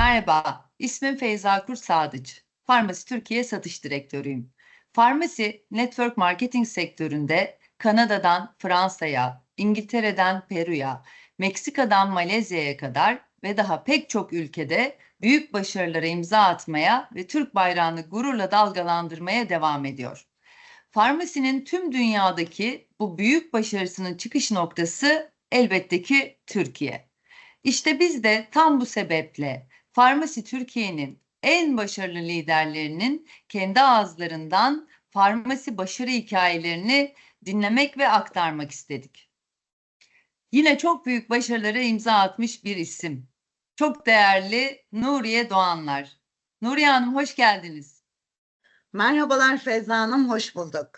Merhaba, ismim Feyza Kurt Sadıç. Farmasi Türkiye Satış Direktörüyüm. Farmasi, network marketing sektöründe Kanada'dan Fransa'ya, İngiltere'den Peru'ya, Meksika'dan Malezya'ya kadar ve daha pek çok ülkede büyük başarılara imza atmaya ve Türk bayrağını gururla dalgalandırmaya devam ediyor. Farmasi'nin tüm dünyadaki bu büyük başarısının çıkış noktası elbette ki Türkiye. İşte biz de tam bu sebeple Farmasi Türkiye'nin en başarılı liderlerinin kendi ağızlarından farmasi başarı hikayelerini dinlemek ve aktarmak istedik. Yine çok büyük başarılara imza atmış bir isim. Çok değerli Nuriye Doğanlar. Nuriye Hanım hoş geldiniz. Merhabalar Feyza Hanım, hoş bulduk.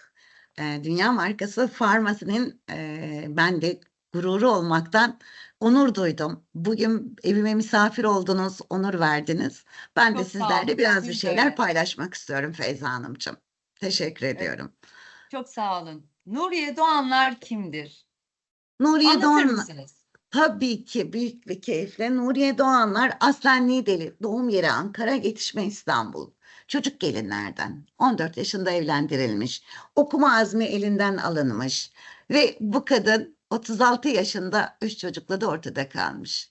Ee, Dünya markası Farmasi'nin e, ben de gururu olmaktan onur duydum. Bugün evime misafir oldunuz, onur verdiniz. Ben de Çok sağ sizlerle biraz bir de şeyler öyle. paylaşmak istiyorum Feyza Hanımcığım. Teşekkür ediyorum. Çok sağ olun. Nuriye Doğanlar kimdir? Nuriye Anlatır Doğan, mısınız? tabii ki büyük bir keyifle. Nuriye Doğanlar aslen Niğdeli, doğum yeri Ankara, yetişme İstanbul. Çocuk gelinlerden, 14 yaşında evlendirilmiş, okuma azmi elinden alınmış ve bu kadın 36 yaşında üç çocukla da ortada kalmış.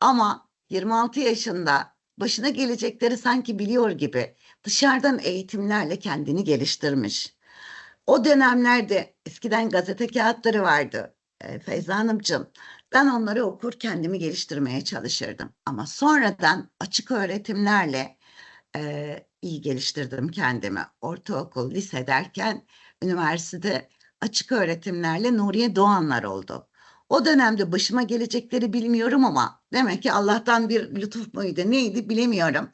Ama 26 yaşında başına gelecekleri sanki biliyor gibi dışarıdan eğitimlerle kendini geliştirmiş. O dönemlerde eskiden gazete kağıtları vardı. E, Feyza Hanımcığım, ben onları okur kendimi geliştirmeye çalışırdım. Ama sonradan açık öğretimlerle e, iyi geliştirdim kendimi. Ortaokul, lise derken üniversitede açık öğretimlerle Nuriye Doğanlar oldu. O dönemde başıma gelecekleri bilmiyorum ama demek ki Allah'tan bir lütuf muydu neydi bilemiyorum.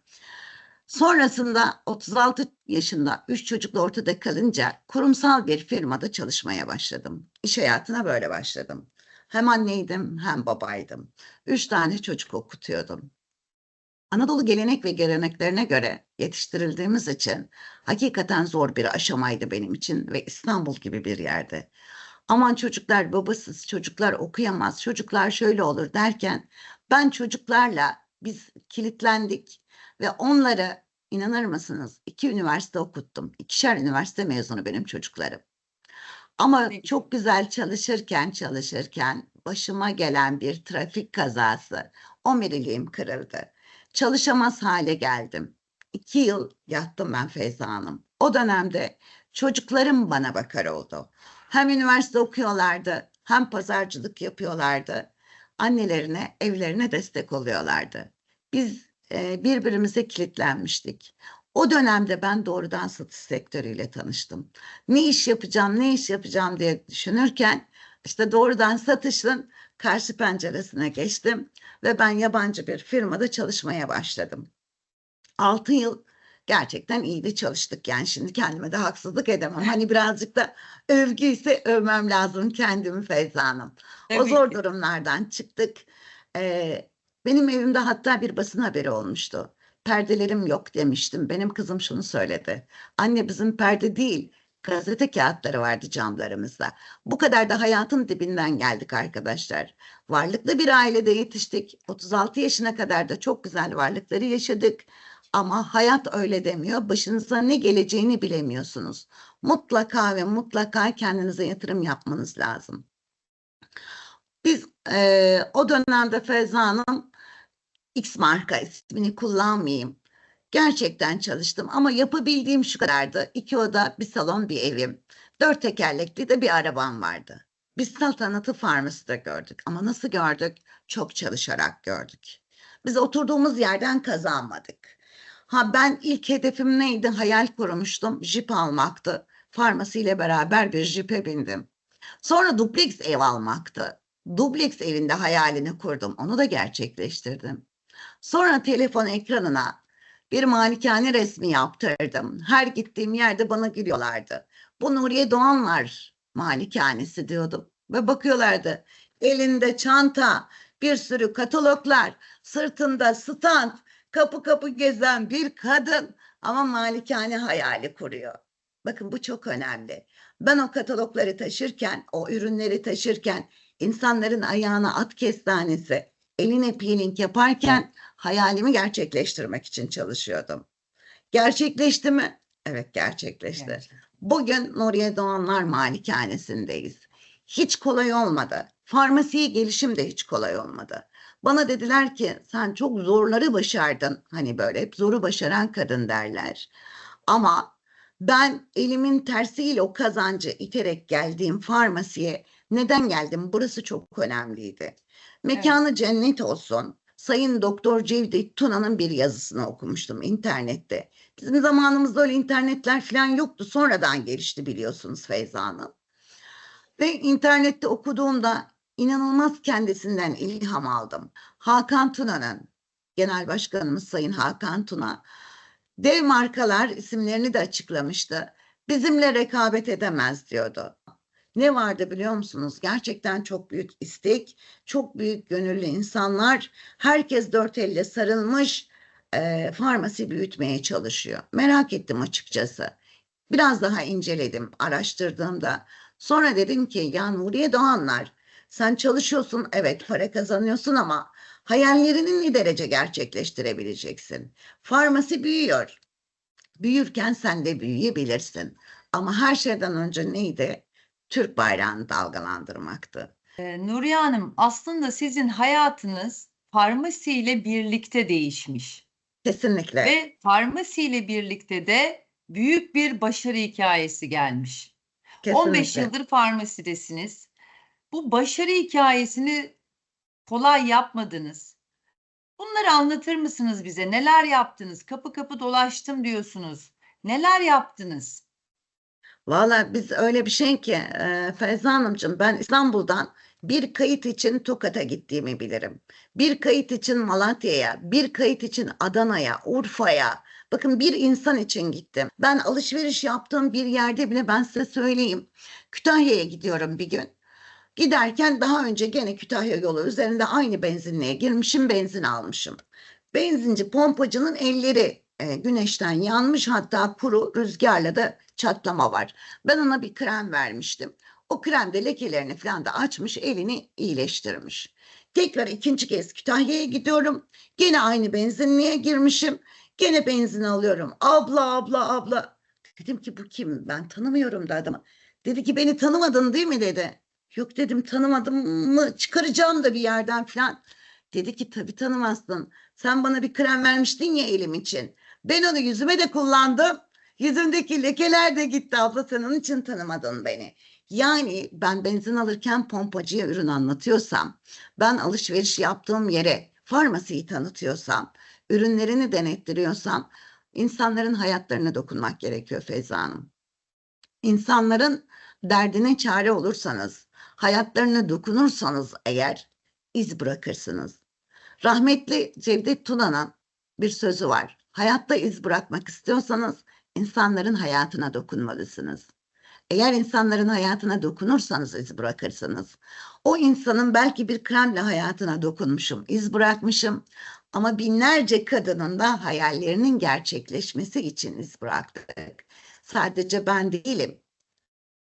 Sonrasında 36 yaşında 3 çocukla ortada kalınca kurumsal bir firmada çalışmaya başladım. İş hayatına böyle başladım. Hem anneydim hem babaydım. Üç tane çocuk okutuyordum. Anadolu gelenek ve geleneklerine göre yetiştirildiğimiz için hakikaten zor bir aşamaydı benim için ve İstanbul gibi bir yerde. Aman çocuklar babasız, çocuklar okuyamaz, çocuklar şöyle olur derken ben çocuklarla biz kilitlendik ve onları inanır mısınız iki üniversite okuttum. İkişer üniversite mezunu benim çocuklarım. Ama çok güzel çalışırken çalışırken başıma gelen bir trafik kazası omuriliğim kırıldı. Çalışamaz hale geldim. İki yıl yattım ben Feyza Hanım. O dönemde çocuklarım bana bakar oldu. Hem üniversite okuyorlardı hem pazarcılık yapıyorlardı. Annelerine, evlerine destek oluyorlardı. Biz e, birbirimize kilitlenmiştik. O dönemde ben doğrudan satış sektörüyle tanıştım. Ne iş yapacağım, ne iş yapacağım diye düşünürken işte doğrudan satışın karşı penceresine geçtim ve ben yabancı bir firmada çalışmaya başladım. 6 yıl gerçekten iyi de çalıştık yani şimdi kendime de haksızlık edemem. Hani birazcık da övgü ise övmem lazım kendimi Feyza Hanım. O Tabii zor ki. durumlardan çıktık. Ee, benim evimde hatta bir basın haberi olmuştu. Perdelerim yok demiştim. Benim kızım şunu söyledi. Anne bizim perde değil, gazete kağıtları vardı camlarımızda. Bu kadar da hayatın dibinden geldik arkadaşlar. Varlıklı bir ailede yetiştik. 36 yaşına kadar da çok güzel varlıkları yaşadık. Ama hayat öyle demiyor. Başınıza ne geleceğini bilemiyorsunuz. Mutlaka ve mutlaka kendinize yatırım yapmanız lazım. Biz eee, o dönemde Feyza Hanım X marka ismini kullanmayayım. Gerçekten çalıştım ama yapabildiğim şu kadardı. İki oda, bir salon, bir evim. Dört tekerlekli de bir arabam vardı. Biz saltanatı farmaside gördük ama nasıl gördük? Çok çalışarak gördük. Biz oturduğumuz yerden kazanmadık. Ha ben ilk hedefim neydi? Hayal kurmuştum. Jip almaktı. Farmasiyle beraber bir jipe bindim. Sonra dubleks ev almaktı. Dubleks evinde hayalini kurdum. Onu da gerçekleştirdim. Sonra telefon ekranına bir malikane resmi yaptırdım. Her gittiğim yerde bana gülüyorlardı. Bu Nuriye Doğanlar malikanesi diyordum. Ve bakıyorlardı. Elinde çanta, bir sürü kataloglar, sırtında stand, kapı kapı gezen bir kadın ama malikane hayali kuruyor. Bakın bu çok önemli. Ben o katalogları taşırken, o ürünleri taşırken insanların ayağına at kestanesi, eline peeling yaparken hayalimi gerçekleştirmek için çalışıyordum. Gerçekleşti mi? Evet gerçekleşti. Gerçekten. Bugün Nuriye Doğanlar Malikanesindeyiz. Hiç kolay olmadı. Farmasiye gelişim de hiç kolay olmadı. Bana dediler ki sen çok zorları başardın. Hani böyle hep zoru başaran kadın derler. Ama ben elimin tersiyle o kazancı iterek geldiğim farmasiye neden geldim? Burası çok önemliydi. Mekanı cennet olsun. Sayın Doktor Cevdet Tuna'nın bir yazısını okumuştum internette. Bizim zamanımızda öyle internetler falan yoktu. Sonradan gelişti biliyorsunuz Feyza Hanım. Ve internette okuduğumda inanılmaz kendisinden ilham aldım. Hakan Tuna'nın, Genel Başkanımız Sayın Hakan Tuna, dev markalar isimlerini de açıklamıştı. Bizimle rekabet edemez diyordu. Ne vardı biliyor musunuz? Gerçekten çok büyük istek, çok büyük gönüllü insanlar, herkes dört elle sarılmış, e, farmasi büyütmeye çalışıyor. Merak ettim açıkçası. Biraz daha inceledim, araştırdığımda. Sonra dedim ki ya Nuriye Doğanlar sen çalışıyorsun evet para kazanıyorsun ama hayallerini ne derece gerçekleştirebileceksin? Farmasi büyüyor. Büyürken sen de büyüyebilirsin. Ama her şeyden önce neydi? Türk bayrağını dalgalandırmaktı. Ee, Nuriye Hanım aslında sizin hayatınız farmasiyle birlikte değişmiş. Kesinlikle. Ve farmasiyle birlikte de büyük bir başarı hikayesi gelmiş. 15 kesinlikle. yıldır farmasidesiniz. Bu başarı hikayesini kolay yapmadınız. Bunları anlatır mısınız bize? Neler yaptınız? Kapı kapı dolaştım diyorsunuz. Neler yaptınız? Valla biz öyle bir şey ki e, Feyza Hanımcığım ben İstanbul'dan bir kayıt için Tokat'a gittiğimi bilirim. Bir kayıt için Malatya'ya, bir kayıt için Adana'ya, Urfa'ya. Bakın bir insan için gittim. Ben alışveriş yaptığım bir yerde bile ben size söyleyeyim. Kütahya'ya gidiyorum bir gün. Giderken daha önce gene Kütahya yolu üzerinde aynı benzinliğe girmişim, benzin almışım. Benzinci pompacının elleri e, güneşten yanmış hatta kuru rüzgarla da çatlama var. Ben ona bir krem vermiştim. O krem de lekelerini falan da açmış, elini iyileştirmiş. Tekrar ikinci kez Kütahya'ya gidiyorum. Gene aynı benzinliğe girmişim. Gene benzin alıyorum. Abla abla abla. Dedim ki bu kim? Ben tanımıyorum da adamı. Dedi ki beni tanımadın değil mi dedi. Yok dedim tanımadım mı çıkaracağım da bir yerden falan. Dedi ki tabii tanımazsın. Sen bana bir krem vermiştin ya elim için. Ben onu yüzüme de kullandım. Yüzümdeki lekeler de gitti abla sen onun için tanımadın beni. Yani ben benzin alırken pompacıya ürün anlatıyorsam, ben alışveriş yaptığım yere farmasiyi tanıtıyorsam, ürünlerini denettiriyorsam insanların hayatlarına dokunmak gerekiyor Feyza Hanım. İnsanların derdine çare olursanız, hayatlarına dokunursanız eğer iz bırakırsınız. Rahmetli Cevdet Tuna'nın bir sözü var. Hayatta iz bırakmak istiyorsanız insanların hayatına dokunmalısınız. Eğer insanların hayatına dokunursanız iz bırakırsınız. O insanın belki bir kremle hayatına dokunmuşum, iz bırakmışım ama binlerce kadının da hayallerinin gerçekleşmesi için iz bıraktık. Sadece ben değilim.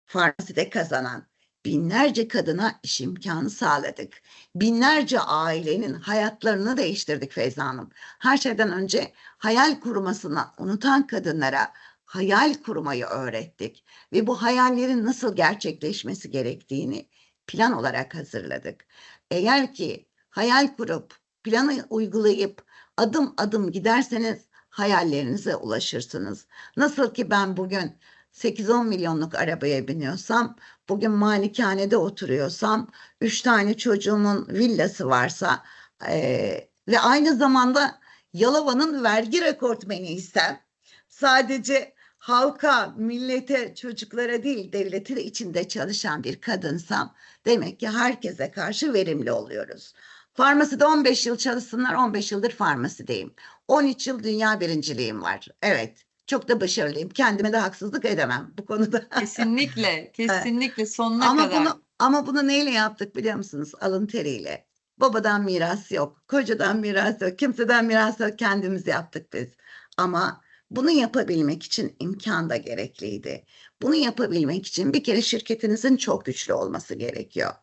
Farmaside kazanan binlerce kadına iş imkanı sağladık. Binlerce ailenin hayatlarını değiştirdik Feyza Hanım. Her şeyden önce hayal kurmasını unutan kadınlara hayal kurmayı öğrettik ve bu hayallerin nasıl gerçekleşmesi gerektiğini plan olarak hazırladık. Eğer ki hayal kurup planı uygulayıp adım adım giderseniz hayallerinize ulaşırsınız. Nasıl ki ben bugün 8-10 milyonluk arabaya biniyorsam, bugün malikanede oturuyorsam, 3 tane çocuğumun villası varsa eee, ve aynı zamanda Yalova'nın vergi rekortmeniysem, sadece halka, millete, çocuklara değil devleti de içinde çalışan bir kadınsam demek ki herkese karşı verimli oluyoruz. Farmaside 15 yıl çalışsınlar, 15 yıldır farmasideyim. 13 yıl dünya birinciliğim var. Evet, çok da başarılıyım. Kendime de haksızlık edemem bu konuda. Kesinlikle, kesinlikle sonuna ama kadar. bunu ama bunu neyle yaptık biliyor musunuz? Alın teriyle. Babadan miras yok, kocadan miras yok, kimseden miras yok. Kendimiz yaptık biz. Ama bunu yapabilmek için imkan da gerekliydi. Bunu yapabilmek için bir kere şirketinizin çok güçlü olması gerekiyor.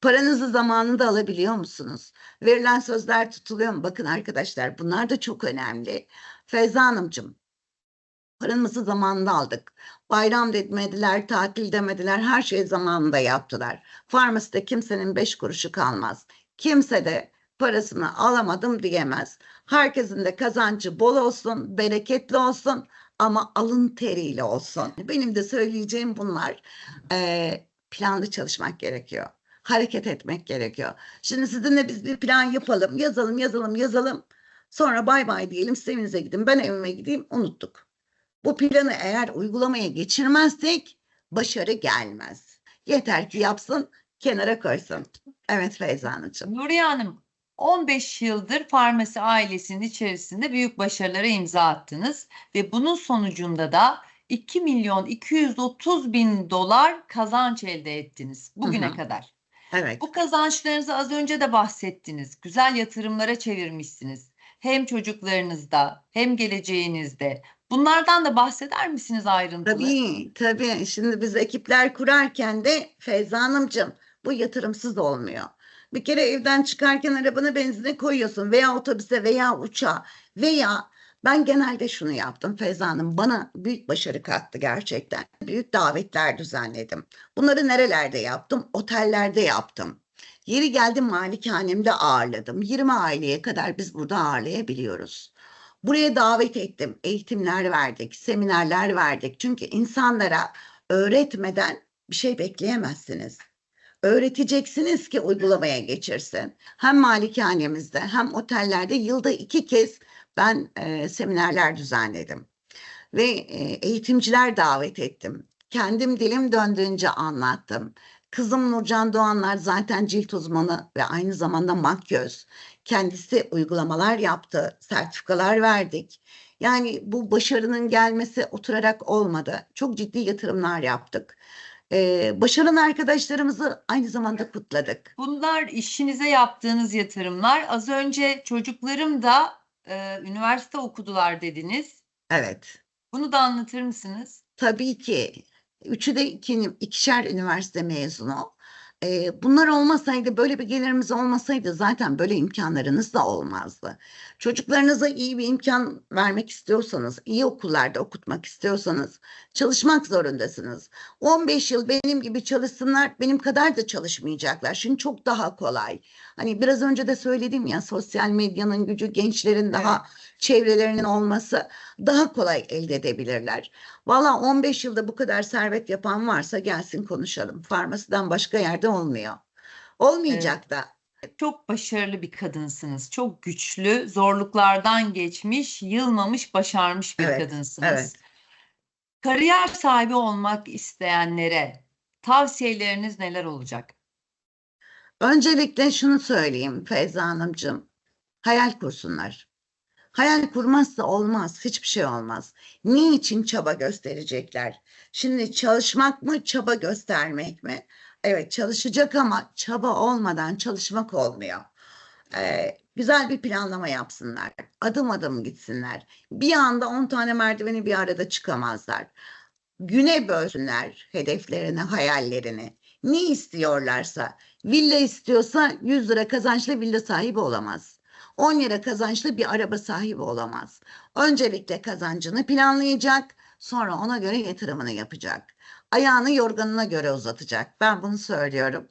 Paranızı zamanında alabiliyor musunuz? Verilen sözler tutuluyor mu? Bakın arkadaşlar bunlar da çok önemli. Feyza Hanımcığım, paramızı zamanında aldık. Bayram demediler, tatil demediler, her şeyi zamanında yaptılar. Farmaside kimsenin beş kuruşu kalmaz. Kimse de parasını alamadım diyemez. Herkesin de kazancı bol olsun, bereketli olsun ama alın teriyle olsun. Benim de söyleyeceğim bunlar. Ee, planlı çalışmak gerekiyor. Hareket etmek gerekiyor. Şimdi sizinle biz bir plan yapalım, yazalım, yazalım, yazalım. Sonra bay bay diyelim, siz gidin, ben evime gideyim, unuttuk. Bu planı eğer uygulamaya geçirmezsek başarı gelmez. Yeter ki yapsın, kenara koysun. Evet Feyza Hanımcığım. Nuriye Hanım, 15 yıldır farmasi ailesinin içerisinde büyük başarılara imza attınız ve bunun sonucunda da 2 milyon 230 bin dolar kazanç elde ettiniz bugüne hı. kadar. Evet. Bu kazançlarınızı az önce de bahsettiniz. Güzel yatırımlara çevirmişsiniz. Hem çocuklarınızda hem geleceğinizde. Bunlardan da bahseder misiniz ayrıntılı? Tabii, tabii. Şimdi biz ekipler kurarken de Feyza Hanımcığım bu yatırımsız olmuyor. Bir kere evden çıkarken arabana benzine koyuyorsun veya otobüse veya uçağa veya ben genelde şunu yaptım Feyza Hanım bana büyük başarı kattı gerçekten. Büyük davetler düzenledim. Bunları nerelerde yaptım? Otellerde yaptım. Yeri geldi malikanemde ağırladım. 20 aileye kadar biz burada ağırlayabiliyoruz. Buraya davet ettim. Eğitimler verdik, seminerler verdik. Çünkü insanlara öğretmeden bir şey bekleyemezsiniz. Öğreteceksiniz ki uygulamaya geçirsin. Hem malikanemizde hem otellerde yılda iki kez ben e, seminerler düzenledim. Ve e, eğitimciler davet ettim. Kendim dilim döndüğünce anlattım. Kızım Nurcan Doğanlar zaten cilt uzmanı ve aynı zamanda makyöz. Kendisi uygulamalar yaptı, sertifikalar verdik. Yani bu başarının gelmesi oturarak olmadı. Çok ciddi yatırımlar yaptık. Ee, başaran arkadaşlarımızı aynı zamanda kutladık. Bunlar işinize yaptığınız yatırımlar. Az önce çocuklarım da e, üniversite okudular dediniz. Evet, Bunu da anlatır mısınız? tabii ki. Üçü de iki, ikişer üniversite mezunu. Ee, bunlar olmasaydı, böyle bir gelirimiz olmasaydı zaten böyle imkanlarınız da olmazdı. Çocuklarınıza iyi bir imkan vermek istiyorsanız, iyi okullarda okutmak istiyorsanız çalışmak zorundasınız. 15 yıl benim gibi çalışsınlar, benim kadar da çalışmayacaklar. Şimdi çok daha kolay. Hani biraz önce de söyledim ya sosyal medyanın gücü, gençlerin daha çevrelerinin olması daha kolay elde edebilirler. Valla 15 yılda bu kadar servet yapan varsa gelsin konuşalım. Farmasiden başka yerde olmuyor. Olmayacak da. Çok başarılı bir kadınsınız. Çok güçlü, zorluklardan geçmiş, yılmamış, başarmış bir Evet, kadınsınız. evet. Kariyer sahibi olmak isteyenlere tavsiyeleriniz neler olacak? Öncelikle şunu söyleyeyim Feyza Hanımcığım. Hayal kursunlar. Hayal kurmazsa olmaz, hiçbir şey olmaz. Niçin çaba gösterecekler? Şimdi çalışmak mı, çaba göstermek mi? Evet, çalışacak ama çaba olmadan çalışmak olmuyor. Ee, güzel bir planlama yapsınlar. Adım adım gitsinler. Bir anda 10 tane merdiveni bir arada çıkamazlar. Güne bölsünler hedeflerini, hayallerini. Ne istiyorlarsa, villa istiyorsa 100 lira kazançlı villa sahibi olamaz. 10 lira kazançlı bir araba sahibi olamaz. Öncelikle kazancını planlayacak, sonra ona göre yatırımını yapacak. Ayağını yorganına göre uzatacak. Ben bunu söylüyorum.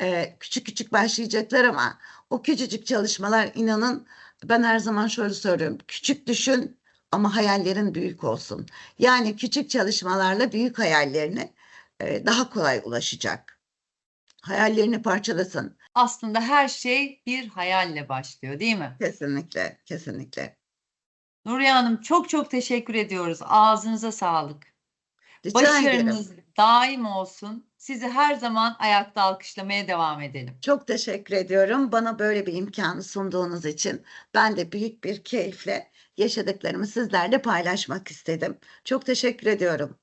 Ee, küçük küçük başlayacaklar ama o küçücük çalışmalar inanın ben her zaman şöyle söylüyorum. Küçük düşün ama hayallerin büyük olsun. Yani küçük çalışmalarla büyük hayallerine e, daha kolay ulaşacak. Hayallerini parçalasın. Aslında her şey bir hayalle başlıyor, değil mi? Kesinlikle, kesinlikle. Nuriye Hanım çok çok teşekkür ediyoruz. Ağzınıza sağlık. Rica ederim. Başarınız daim olsun. Sizi her zaman ayakta alkışlamaya devam edelim. Çok teşekkür ediyorum. Bana böyle bir imkanı sunduğunuz için ben de büyük bir keyifle yaşadıklarımı sizlerle paylaşmak istedim. Çok teşekkür ediyorum.